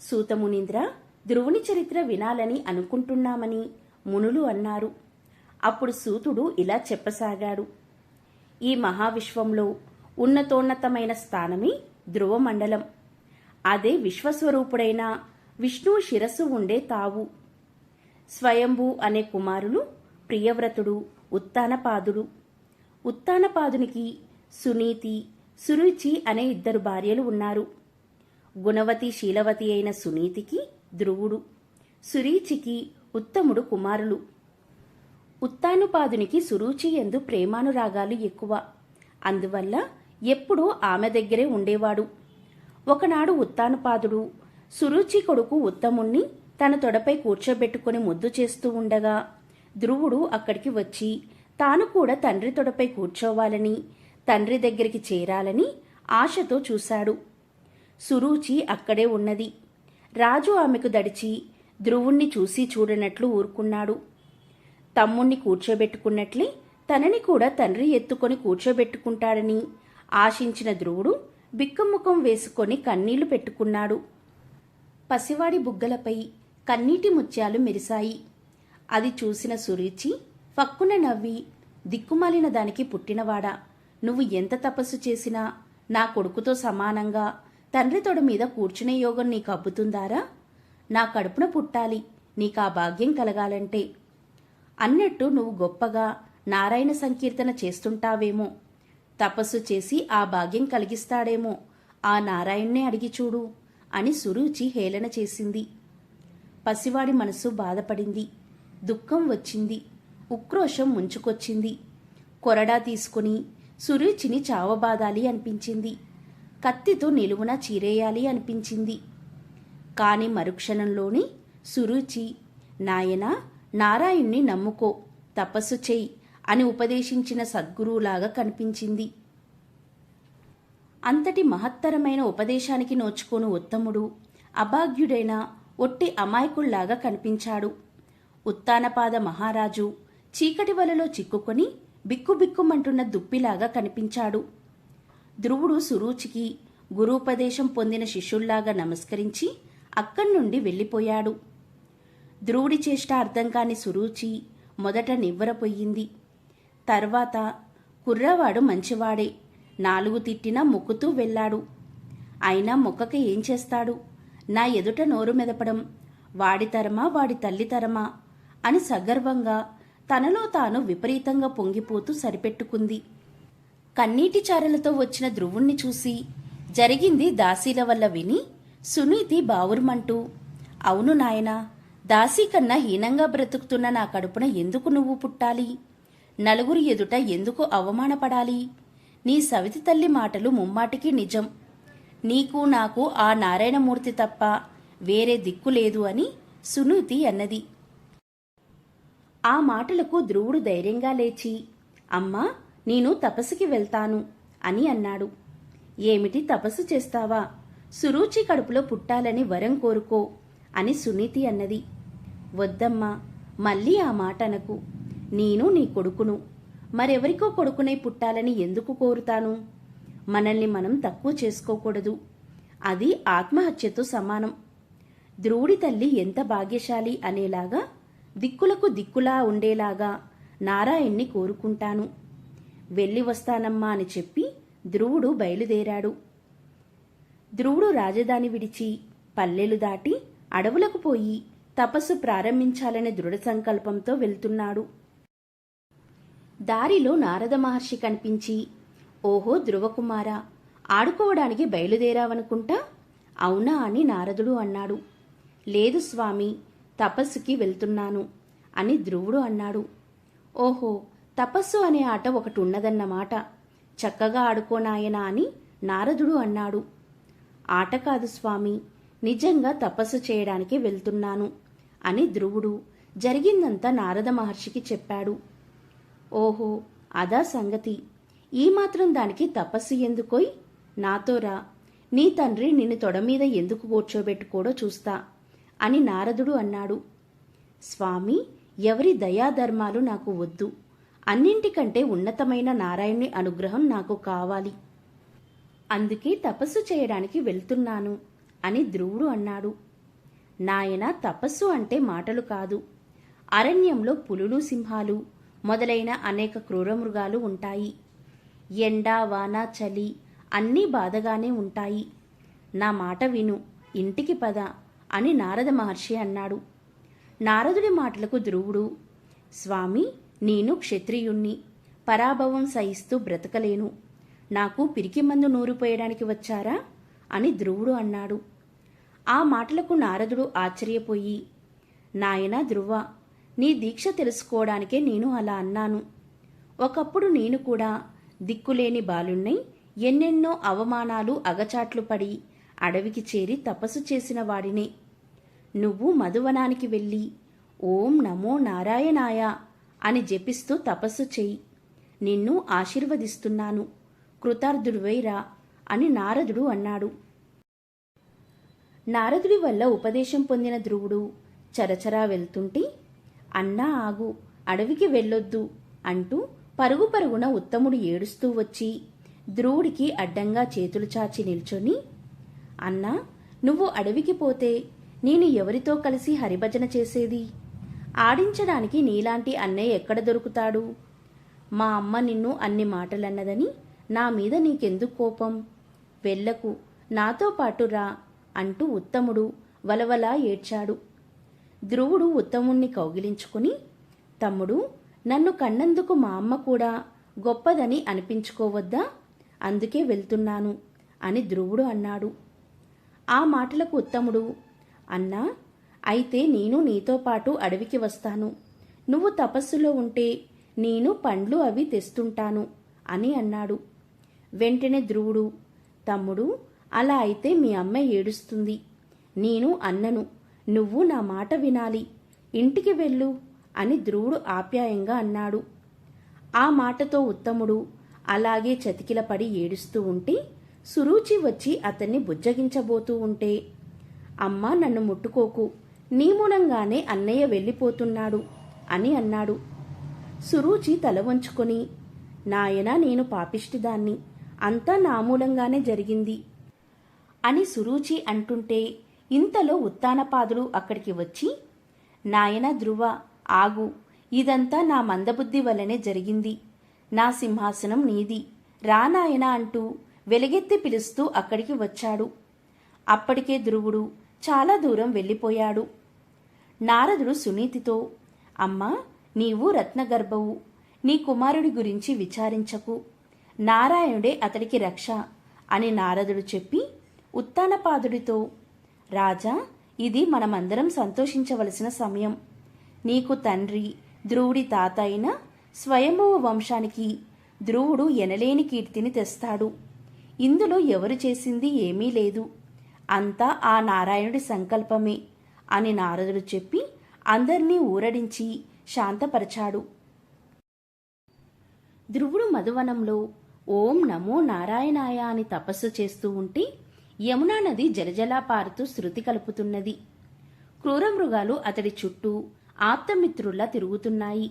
సూతమునీంద్ర ధ్రువుని చరిత్ర వినాలని అనుకుంటున్నామని మునులు అన్నారు. అప్పుడు సూతుడు ఇలా చెప్పసాగాడు. ఈ మహావిశ్వంలో ఉన్నతోన్నతమైన స్థానమే ధ్రువమండలం. అదే విశ్వస్వరూపుడైన విష్ణువు శిరస్సు ఉండే తావు. స్వయంభు అనే కుమారులు ప్రియవ్రతుడు ఉత్తానపాదుడు. ఉత్తానపాదునికి సునీతి సురుచి అనే ఇద్దరు భార్యలు ఉన్నారు. గుణవతి శీలవతి అయిన సునీతికి ధ్రువుడు సురీచికి ఉత్తముడు కుమారులు. ఉత్తానుపాదునికి సురుచి ఎందు ప్రేమానురాగాలు ఎక్కువ. అందువల్ల ఎప్పుడూ ఆమె దగ్గరే ఉండేవాడు. ఒకనాడు ఉత్తానుపాదుడు సురుచి కొడుకు ఉత్తముణ్ణి తన తొడపై కూర్చోబెట్టుకుని ముద్దు చేస్తూ ఉండగా ధ్రువుడు అక్కడికి వచ్చి తాను కూడా తండ్రి తొడపై కూర్చోవాలని తండ్రి దగ్గరికి చేరాలని ఆశతో చూశాడు. సురూచి అక్కడే ఉన్నది. రాజు ఆమెకు దడిచి ధ్రువుణ్ణి చూసి చూడనట్లు ఊరుకున్నాడు. తమ్ముణ్ణి కూర్చోబెట్టుకున్నట్లే తనని కూడా తండ్రి ఎత్తుకొని కూర్చోబెట్టుకుంటాడని ఆశించిన ధ్రువుడు బిక్కముఖం వేసుకొని కన్నీళ్ళు పెట్టుకున్నాడు. పసివాడి బుగ్గలపై కన్నీటి ముత్యాలు మెరిశాయి. అది చూసిన సురుచి ఫక్కున నవ్వి దిక్కుమాలిన దానికి పుట్టినవాడా? నువ్వు ఎంత తపస్సు చేసినా నా కొడుకుతో సమానంగా తండ్రి తొడ మీద కూర్చునే యోగం నీకు అబ్బుతుందారా? నా కడుపున పుట్టాలి నీకా భాగ్యం కలగాలంటే. అన్నట్టు నువ్వు గొప్పగా నారాయణ సంకీర్తన చేస్తుంటావేమో. తపస్సు చేసి ఆ భాగ్యం కలిగిస్తాడేమో. ఆ నారాయణ్ణే అడిగి చూడు అని సురుచి హేళన చేసింది. పసివాడి మనసు బాధపడింది. దుఃఖం వచ్చింది. ఉక్రోషం ముంచుకొచ్చింది. కొరడా తీసుకుని సురుచిని చావబాదాలి అనిపించింది. కత్తితో నిలువున చీరేయాలి అనిపించింది. కాని మరుక్షణంలోనే సురుచి నాయనా నారాయణ్ణి నమ్ముకో తపస్సు చెయ్యి అని ఉపదేశించిన సద్గురువులాగా కనిపించింది. అంతటి మహత్తరమైన ఉపదేశానికి నోచుకోను ఉత్తముడు అభాగ్యుడైన ఒట్టి అమాయకుళ్ళాగా కనిపించాడు. ఉత్తానపాద మహారాజు చీకటి వలలో చిక్కుకొని బిక్కుబిక్కుమంటున్న దుప్పిలాగా కనిపించాడు. ధ్రువుడు సురూచికి గురూపదేశం పొందిన శిష్యుల్లాగా నమస్కరించి అక్కడి నుండి వెళ్ళిపోయాడు. ధ్రువుడి చేష్ట అర్థం కాని సురూచి మొదట నివ్వరపోయింది తర్వాత కుర్రవాడు మంచివాడే నాలుగు తిట్టినా మొక్కుతూ వెళ్ళాడు. అయినా మొక్కకి ఏం చేస్తాడు? నా ఎదుట నోరు మెదపడం వాడి తరమా వాడి తల్లి తరమా? అని సగర్వంగా తనలో తాను విపరీతంగా పొంగిపోతూ సరిపెట్టుకుంది. కన్నీటి చారలతో వచ్చిన ధ్రువుణ్ణి చూసి జరిగింది దాసీల వల్ల విని సునీతి బావురుమంటూ అవును నాయనా దాసీ కన్నా హీనంగా బ్రతుకుతున్న నా కడుపున ఎందుకు నువ్వు పుట్టాలి? నలుగురు ఎదుట ఎందుకు అవమానపడాలి? నీ సవితి తల్లి మాటలు ముమ్మాటికి నిజం. నీకు నాకు ఆ నారాయణమూర్తి తప్ప వేరే దిక్కు లేదు అని సునీతి అన్నది. ఆ మాటలకు ధ్రువుడు ధైర్యంగా లేచి అమ్మా నేను తపస్సుకి వెళ్తాను అని అన్నాడు. ఏమిటి తపస్సు చేస్తావా? సురూచి కడుపులో పుట్టాలని వరం కోరుకో అని సునీతి అన్నది. వద్దమ్మా మళ్ళీ ఆ మాట అనకు. నేను నీ కొడుకును. మరెవరికో కొడుకునే పుట్టాలని ఎందుకు కోరుతాను? మనల్ని మనం తక్కువ చేసుకోకూడదు. అది ఆత్మహత్యతో సమానం. ధ్రువుడి తల్లి ఎంత భాగ్యశాలి అనేలాగా దిక్కులకు దిక్కులా ఉండేలాగా నారాయణ్ణి కోరుకుంటాను. వెళ్ళి వస్తానమ్మా అని చెప్పి ధ్రువుడు బయలుదేరాడు. ధ్రువుడు రాజధాని విడిచి పల్లెలు దాటి అడవులకు పోయి తపస్సు ప్రారంభించాలనే దృఢ సంకల్పంతో వెళ్తున్నాడు. దారిలో నారద మహర్షి కనిపించి ఓహో ధ్రువకుమార ఆడుకోవడానికి బయలుదేరావనుకుంటా? అవునా? అని నారదుడు అన్నాడు. లేదు స్వామి తపస్సుకి వెళ్తున్నాను అని ధ్రువుడు అన్నాడు. ఓహో తపస్సు అనే ఆట ఒకటి ఉన్నదన్నమాట చక్కగా ఆడుకోనాయనా అని నారదుడు అన్నాడు. ఆట కాదు స్వామి నిజంగా తపస్సు చేయడానికి వెళ్తున్నాను అని ధ్రువుడు జరిగిందంతా నారద మహర్షికి చెప్పాడు. ఓహో అదా సంగతి. ఈ మాత్రం దానికి తపస్సు ఎందుకోయ్? నాతో రా. నీ తండ్రి నిన్ను తొడ మీద ఎందుకు కూర్చోబెట్టుకోడో చూస్తా అని నారదుడు అన్నాడు. స్వామి ఎవరి దయాధర్మాలు నాకు వద్దు. అన్నింటికంటే ఉన్నతమైన నారాయణుని అనుగ్రహం నాకు కావాలి. అందుకే తపస్సు చేయడానికి వెళ్తున్నాను అని ధ్రువుడు అన్నాడు. నాయన తపస్సు అంటే మాటలు కాదు. అరణ్యంలో పులులు సింహాలు మొదలైన అనేక క్రూరమృగాలు ఉంటాయి. ఎండ వాన చలి అన్నీ బాధగానే ఉంటాయి. నా మాట విను ఇంటికి పద అని నారద మహర్షి అన్నాడు. నారదుడి మాటలకు ధ్రువుడు స్వామి నేను క్షత్రియుణ్ణి. పరాభవం సహిస్తూ బ్రతకలేను. నాకు పిరికి మందు నూరిపోయడానికి వచ్చారా? అని ధ్రువుడు అన్నాడు. ఆ మాటలకు నారదుడు ఆశ్చర్యపోయి నాయనా ధ్రువ నీ దీక్ష తెలుసుకోవడానికే నేను అలా అన్నాను. ఒకప్పుడు నేను కూడా దిక్కులేని బాలుణ్ణై ఎన్నెన్నో అవమానాలు అగచాట్లు పడి అడవికి చేరి తపస్సు చేసిన వాడినే. నువ్వు మధువనానికి వెళ్ళి ఓం నమో నారాయణాయ అని జపిస్తూ తపస్సు చెయ్యి. నిన్ను ఆశీర్వదిస్తున్నాను. కృతార్థుడివైరా అని నారదుడు అన్నాడు. నారదుడి వల్ల ఉపదేశం పొందిన ధ్రువుడు చరచరా వెళ్తుంటే అన్నా ఆగు అడవికి వెళ్ళొద్దు అంటూ పరుగు పరుగున ఉత్తముడు ఏడుస్తూ వచ్చి ధ్రువుడికి అడ్డంగా చేతులు చాచి నిల్చొని అన్నా నువ్వు అడవికి పోతే నేను ఎవరితో కలిసి హరిభజన చేసేది? ఆడించడానికి నీలాంటి అన్నయ్య ఎక్కడ దొరుకుతాడు? మా అమ్మ నిన్ను అన్ని మాటలన్నదని నా మీద నీకెందుకు కోపం? వెళ్ళకు నాతో పాటు రా అంటూ ఉత్తముడు వలవలా ఏడ్చాడు. ధ్రువుడు ఉత్తముణ్ణి కౌగిలించుకుని తమ్ముడు నన్ను కన్నందుకు మా అమ్మ కూడా గొప్పదని అనిపించుకోవద్దా? అందుకే వెళ్తున్నాను అని ధ్రువుడు అన్నాడు. ఆ మాటలకు ఉత్తముడు అన్నా అయితే నేను నీతో పాటు అడవికి వస్తాను. నువ్వు తపస్సులో ఉంటే నేను పండ్లు అవి తెస్తుంటాను అని అన్నాడు. వెంటనే ధ్రువుడు తమ్ముడు అలా అయితే మీ అమ్మ ఏడుస్తుంది. నేను అన్నను నువ్వు నా మాట వినాలి. ఇంటికి వెళ్ళు అని ధ్రువుడు ఆప్యాయంగా అన్నాడు. ఆ మాటతో ఉత్తముడు అలాగే చతికిలపడి ఏడుస్తూ ఉంటే సురూచి వచ్చి అతన్ని బుజ్జగించబోతూ ఉంటే అమ్మ నన్ను ముట్టుకోకు. నీ మూలంగానే అన్నయ్య వెళ్ళిపోతున్నాడు అని అన్నాడు. సురూచి తల వంచుకొని నాయనా నేను పాపిష్టిదాన్ని. అంతా నా మూలంగానే జరిగింది అని సురూచి అంటుంటే ఇంతలో ఉత్తానపాదుడు అక్కడికి వచ్చి నాయన ధ్రువ ఆగు. ఇదంతా నా మందబుద్ధి వల్లనే జరిగింది. నా సింహాసనం నీది. రా నాయన అంటూ వెలుగెత్తి పిలుస్తూ అక్కడికి వచ్చాడు. అప్పటికే ధ్రువుడు చాలా దూరం వెళ్ళిపోయాడు. నారదుడు సునీతితో అమ్మా నీవు రత్నగర్భవు. నీ కుమారుడి గురించి విచారించకు. నారాయణుడే అతడికి రక్ష అని నారదుడు చెప్పి ఉత్తానపాదుడితో రాజా ఇది మనమందరం సంతోషించవలసిన సమయం. నీకు తండ్రి ధ్రువుడి తాత అయిన స్వయంభవ వంశానికి ధ్రువుడు ఎనలేని కీర్తిని తెస్తాడు. ఇందులో ఎవరు చేసింది ఏమీ లేదు. అంతా ఆ నారాయణుడి సంకల్పమే. అని నారదుడు చెప్పి అందర్నీ ఊరడించి శాంతపరచాడు. ధ్రువుడు మధువనంలో ఓం నమో నారాయణాయ అని తపస్సు చేస్తూ ఉంటే యమునా నది జలజలా పారుతూ శృతి కలుపుతున్నది. క్రూరమృగాలు అతడి చుట్టూ ఆప్తమిత్రుల్లా తిరుగుతున్నాయి.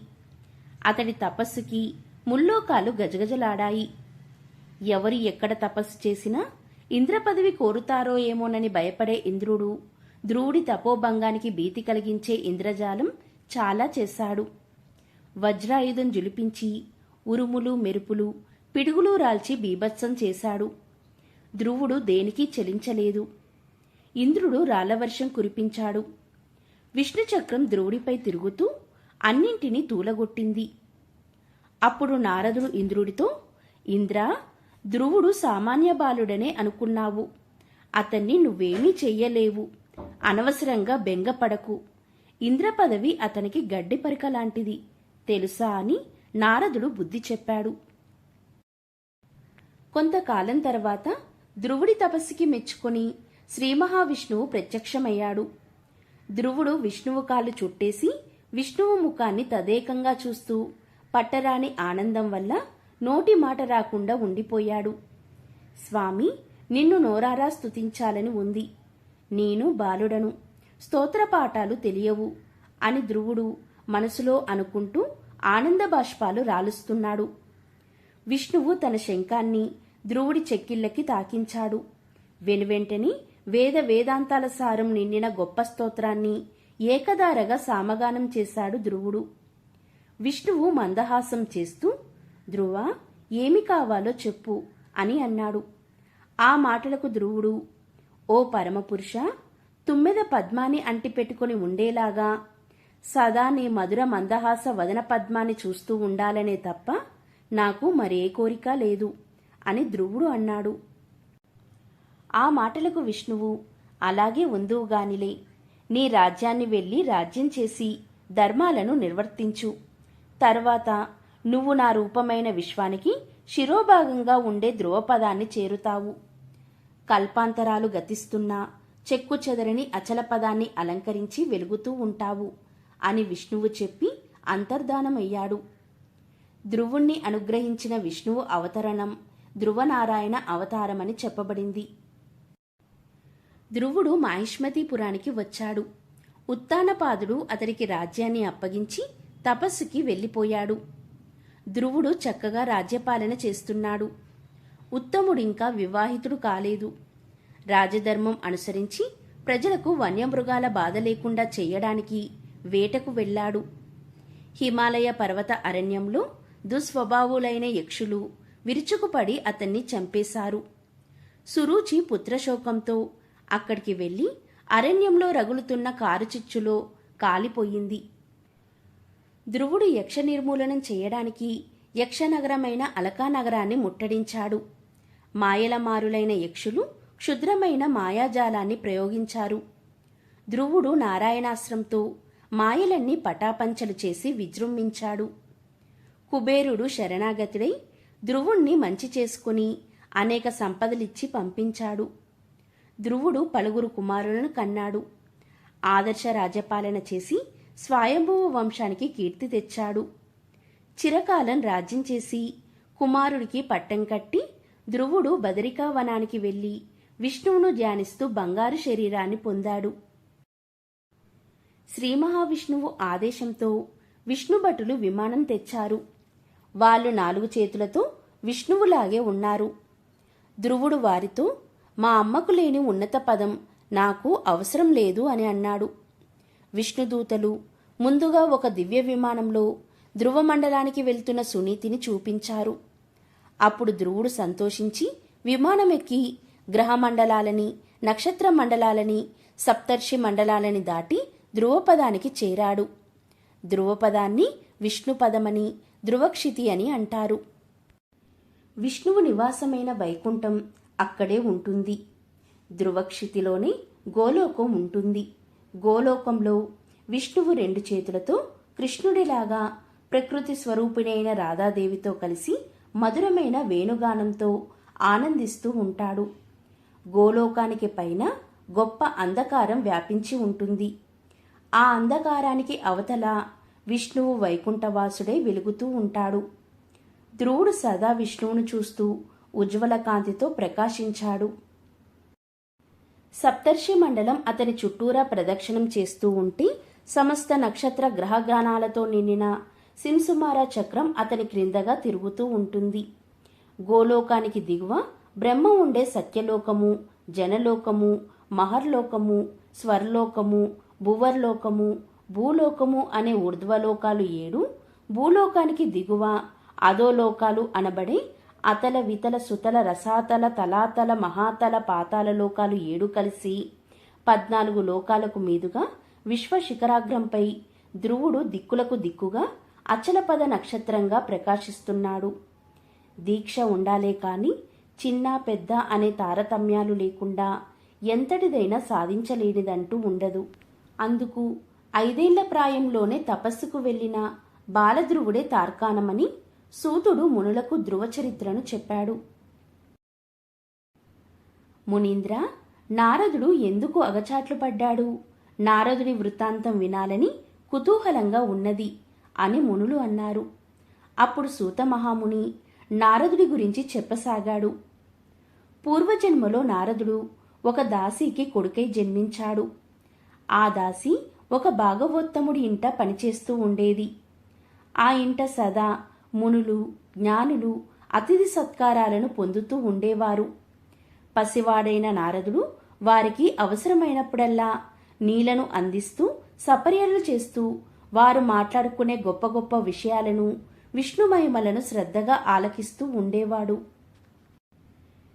అతడి తపస్సుకి ముల్లోకాలు గజగజలాడాయి. ఎవరు ఎక్కడ తపస్సు చేసినా ఇంద్రపదవి కోరుతారో ఏమోనని భయపడే ఇంద్రుడు ధ్రువుడి తపోభంగానికి భీతి కలిగించే ఇంద్రజాలం చాలా చేశాడు. వజ్రాయుధం జులిపించి ఉరుములు మెరుపులు పిడుగులు రాల్చి బీభత్సం చేశాడు. ధ్రువుడు దేనికి చెలించలేదు. ఇంద్రుడు రాళ్ళవర్షం కురిపించాడు. విష్ణుచక్రం ధ్రువుడిపై తిరుగుతూ అన్నింటినీ తూలగొట్టింది. అప్పుడు నారదుడు ఇంద్రుడితో ఇంద్ర ధ్రువుడు సామాన్య బాలుడనే అనుకున్నావు. అతన్ని నువ్వేమీ చెయ్యలేవు. అనవసరంగా బెంగపడకు. ఇంద్రపదవి అతనికి గడ్డి పరిక లాంటిది. తెలుసా అని నారదుడు బుద్ధి చెప్పాడు. కొంతకాలం తర్వాత ధ్రువుడి తపస్సుకి మెచ్చుకొని శ్రీ మహావిష్ణువు ప్రత్యక్షమయ్యాడు. ధ్రువుడు విష్ణువు కాలు చుట్టేసి విష్ణువు ముఖాన్ని తదేకంగా చూస్తూ పట్టరాని ఆనందం వల్ల నోటి మాట రాకుండా ఉండిపోయాడు. స్వామి నిన్ను నోరారా స్తుతించాలని ఉంది. నేను బాలుడను. స్తోత్రపాఠాలు తెలియవు. అని ధ్రువుడు మనసులో అనుకుంటూ ఆనంద బాష్పాలు రాలుస్తున్నాడు. విష్ణువు తన శంఖాన్ని ధ్రువుడి చెక్కిళ్ళకి తాకించాడు. వెనువెంటని వేద వేదాంతాల సారం నిండిన గొప్ప స్తోత్రాన్ని ఏకదారగా సామగానం చేశాడు ధ్రువుడు. విష్ణువు మందహాసం చేస్తూ ధ్రువ ఏమి కావాలో చెప్పు అని అన్నాడు. ఆ మాటలకు ధ్రువుడు ఓ పరమపురుష తుమ్మెద పద్మాని అంటిపెట్టుకుని ఉండేలాగా సదా నీ మధుర మందహాస వదన పద్మాన్ని చూస్తూ ఉండాలనే తప్ప నాకు మరే కోరిక లేదు అని ధ్రువుడు అన్నాడు. ఆ మాటలకు విష్ణువు అలాగే ఉందువుగానిలే నీ రాజ్యాన్ని వెళ్ళి రాజ్యం చేసి ధర్మాలను నిర్వర్తించు. తర్వాత నువ్వు నా రూపమైన విశ్వానికి శిరోభాగంగా ఉండే ధ్రువపదాన్ని చేరుతావు. కల్పాంతరాలు గతిస్తున్నా చెక్కు చెదరని అచలపదాన్ని అలంకరించి వెలుగుతూ ఉంటావు అని విష్ణువు చెప్పి అంతర్ధానమయ్యాడు. ధ్రువుణ్ణి అనుగ్రహించిన విష్ణువు అవతరణం ధ్రువనారాయణ అవతారమని చెప్పబడింది. ధ్రువుడు మాహిష్మతీపురానికి వచ్చాడు. ఉత్తానపాదుడు అతడికి రాజ్యాన్ని అప్పగించి తపస్సుకి వెళ్ళిపోయాడు. ధ్రువుడు చక్కగా రాజ్యపాలన చేస్తున్నాడు. ఉత్తముడింకా వివాహితుడు కాలేదు. రాజధర్మం అనుసరించి ప్రజలకు వన్యమృగాల బాధ లేకుండా చేయడానికి వేటకు వెళ్ళాడు. హిమాలయ పర్వత అరణ్యంలో దుస్వభావులైన యక్షులు విరుచుకుపడి అతన్ని చంపేశారు. సురూచి పుత్రశోకంతో అక్కడికి వెళ్ళి అరణ్యంలో రగులుతున్న కారుచిచ్చులో కాలిపోయింది. ధ్రువుడు యక్ష నిర్మూలనం చేయడానికి యక్షనగరమైన అలకానగరాన్ని ముట్టడించాడు. మాయలమారులైన యక్షులు క్షుద్రమైన మాయాజాలాన్ని ప్రయోగించారు. ధ్రువుడు నారాయణాశ్రంతో మాయలన్నీ పటాపంచలు చేసి విజృంభించాడు. కుబేరుడు శరణాగతుడై ధ్రువుణ్ణి మంచి చేసుకుని అనేక సంపదలిచ్చి పంపించాడు. ధ్రువుడు పలువురు కుమారులను కన్నాడు. ఆదర్శ రాజ్యపాలన చేసి స్వయంభువ వంశానికి కీర్తి తెచ్చాడు. చిరకాలం రాజ్యం చేసి కుమారుడికి పట్టం కట్టి ధ్రువుడు బదరికా వనానికి విష్ణువును ధ్యానిస్తూ బంగారు శరీరాన్ని పొందాడు. శ్రీ మహావిష్ణువు ఆదేశంతో విష్ణుభటులు విమానం తెచ్చారు. వాళ్ళు నాలుగు చేతులతో విష్ణువులాగే ఉన్నారు. ధ్రువుడు వారితో మా అమ్మకు లేని ఉన్నత పదం నాకు అవసరం లేదు అని అన్నాడు. విష్ణుదూతలు ముందుగా ఒక దివ్య విమానంలో ధ్రువమండలానికి వెళ్తున్న సునీతిని చూపించారు. అప్పుడు ధ్రువుడు సంతోషించి విమానమెక్కి. గ్రహమండలాలని నక్షత్ర మండలాలని సప్తర్షి మండలాలని దాటి ధ్రువపదానికి చేరాడు. ధ్రువపదాన్ని విష్ణుపదమని ధ్రువక్షితి అని అంటారు. విష్ణువు నివాసమైన వైకుంఠం అక్కడే ఉంటుంది. ధ్రువక్షితిలోనే గోలోకం ఉంటుంది. గోలోకంలో విష్ణువు రెండు చేతులతో కృష్ణుడిలాగా ప్రకృతి స్వరూపిణైన రాధాదేవితో కలిసి మధురమైన వేణుగానంతో ఆనందిస్తూ ఉంటాడు. గోలోకానికి పైన గొప్ప అంధకారం వ్యాపించి ఉంటుంది. ఆ అంధకారానికి అవతల విష్ణువు వైకుంఠవాసుడే వెలుగుతూ ఉంటాడు. ధ్రువుడు సదా విష్ణువును చూస్తూ ఉజ్వల కాంతితో ప్రకాశించాడు. సప్తర్షి మండలం అతని చుట్టూరా ప్రదక్షిణం చేస్తూ ఉంటే సమస్త నక్షత్ర గ్రహగానాలతో నిండిన సింసుమార చక్రం అతని క్రిందగా తిరుగుతూ ఉంటుంది. గోలోకానికి దిగువ బ్రహ్మ ఉండే సత్యలోకము జనలోకము మహర్లోకము స్వర్లోకము భువర్లోకము భూలోకము అనే ఊర్ధ్వలోకాలు ఏడు. భూలోకానికి దిగువ అధోలోకాలు అనబడే అతల వితల సుతల రసాతల తలాతల మహాతల పాతాల లోకాలు ఏడు కలిసి పద్నాలుగు లోకాలకు మీదుగా విశ్వ శిఖరాగ్రంపై ధ్రువుడు దిక్కులకు దిక్కుగా అచలపద నక్షత్రంగా ప్రకాశిస్తున్నాడు. దీక్ష ఉండాలే కాని చిన్న పెద్ద అనే తారతమ్యాలు లేకుండా ఎంతటిదైనా సాధించలేనిదంటూ ఉండదు. అందుకు ఐదేళ్ళ ప్రాయంలోనే తపస్సుకు వెళ్ళిన బాలధ్రువుడే తార్కాణమని సూతుడు మునులకు ధ్రువచరిత్రను చెప్పాడు. మునీంద్ర నారదుడు ఎందుకు అగచాట్లు పడ్డాడు? నారదుడి వృత్తాంతం వినాలని కుతూహలంగా ఉన్నది. అని మునులు అన్నారు. అప్పుడు సూత మహాముని నారదుడి గురించి చెప్పసాగాడు. పూర్వజన్మలో నారదుడు ఒక దాసీకి కొడుకై జన్మించాడు. ఆ దాసి ఒక భాగవోత్తముడి ఇంట పనిచేస్తూ ఉండేది. ఆ ఇంట సదా మునులు జ్ఞానులు అతిథి సత్కారాలను పొందుతూ ఉండేవారు. పసివాడైన నారదుడు వారికి అవసరమైనప్పుడల్లా నీళ్ళను అందిస్తూ సపర్యలు చేస్తూ వారు మాట్లాడుకునే గొప్ప గొప్ప విషయాలను విష్ణుమహిమలను శ్రద్ధగా ఆలకిస్తూ ఉండేవాడు.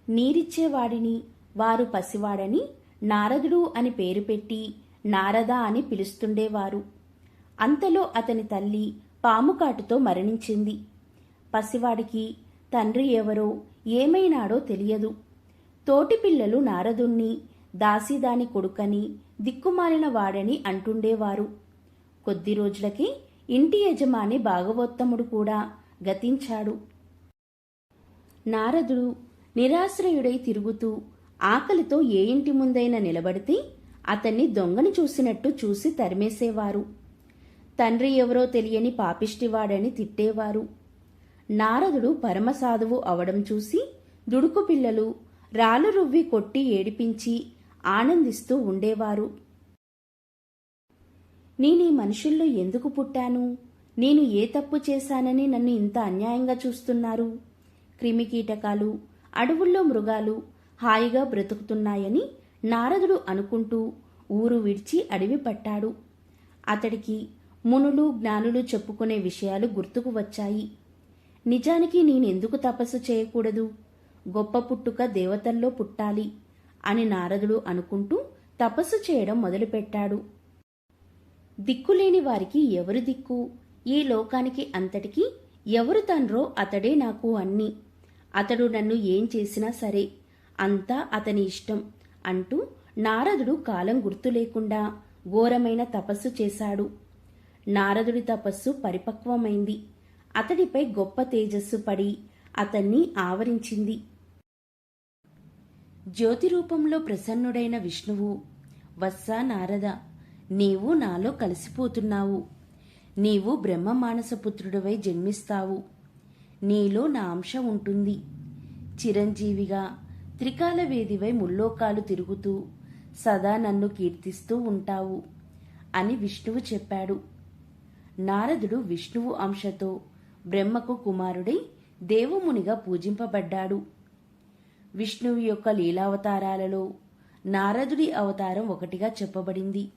నీరిచ్చేవాడిని వారు పసివాడని నారదుడు అని పేరు పెట్టి నారద అని పిలుస్తుండేవారు. అంతలో అతని తల్లి పాముకాటుతో మరణించింది. పసివాడికి తండ్రి ఎవరో ఏమైనాడో తెలియదు. తోటి పిల్లలు నారదుణ్ణి దాసిదాని కొడుకని దిక్కుమాలిన వాడని అంటుండేవారు. కొద్ది రోజులకి ఇంటి యజమాని భాగవోత్తముడు కూడా గతించాడు. నారదుడు నిరాశ్రయుడై తిరుగుతూ ఆకలితో ఏ ఇంటి ముందైనా నిలబడితే అతన్ని దొంగని చూసినట్టు చూసి తరిమేసేవారు. తండ్రి ఎవరో తెలియని పాపిష్టివాడని తిట్టేవారు. నారదుడు పరమసాధువు అవడం చూసి దుడుకు పిల్లలు రాళ్ళు రువ్వి కొట్టి ఏడిపించి ఆనందిస్తూ ఉండేవారు. నేనీ మనుషుల్లో ఎందుకు పుట్టాను? నేను ఏ తప్పు చేశానని నన్ను ఇంత అన్యాయంగా చూస్తున్నారు? క్రిమికీటకాలు అడవుల్లో మృగాలు హాయిగా బ్రతుకుతున్నాయని నారదుడు అనుకుంటూ ఊరు విడిచి అడవి పట్టాడు. అతడికి మునులు జ్ఞానులు చెప్పుకునే విషయాలు గుర్తుకు వచ్చాయి. నిజానికి నేనెందుకు తపస్సు చేయకూడదు? గొప్ప పుట్టుక దేవతల్లో పుట్టాలి అని నారదుడు అనుకుంటూ తపస్సు చేయడం మొదలుపెట్టాడు. దిక్కులేని వారికి ఎవరు దిక్కు? ఈ లోకానికి అంతటికీ ఎవరు తండ్రో అతడే నాకు అన్ని. అతడు నన్ను ఏం చేసినా సరే అంతా అతని ఇష్టం అంటూ నారదుడు కాలం గుర్తు లేకుండా ఘోరమైన తపస్సు చేశాడు. నారదుడి తపస్సు పరిపక్వమైంది. అతడిపై గొప్ప తేజస్సు పడి అతన్ని ఆవరించింది. జ్యోతి రూపంలో ప్రసన్నుడైన విష్ణువు వత్సా నారద. నీవు నాలో కలిసిపోతున్నావు. నీవు బ్రహ్మ మానసపుత్రుడివై జన్మిస్తావు. నీలో నా అంశం ఉంటుంది. చిరంజీవిగా త్రికాల వేదివై ముల్లోకాలు తిరుగుతూ సదా నన్ను కీర్తిస్తూ ఉంటావు అని విష్ణువు చెప్పాడు. నారదుడు విష్ణువు అంశతో బ్రహ్మకు కుమారుడై దేవమునిగా పూజింపబడ్డాడు. విష్ణువు యొక్క లీలావతారాలలో నారదుడి అవతారం ఒకటిగా చెప్పబడింది.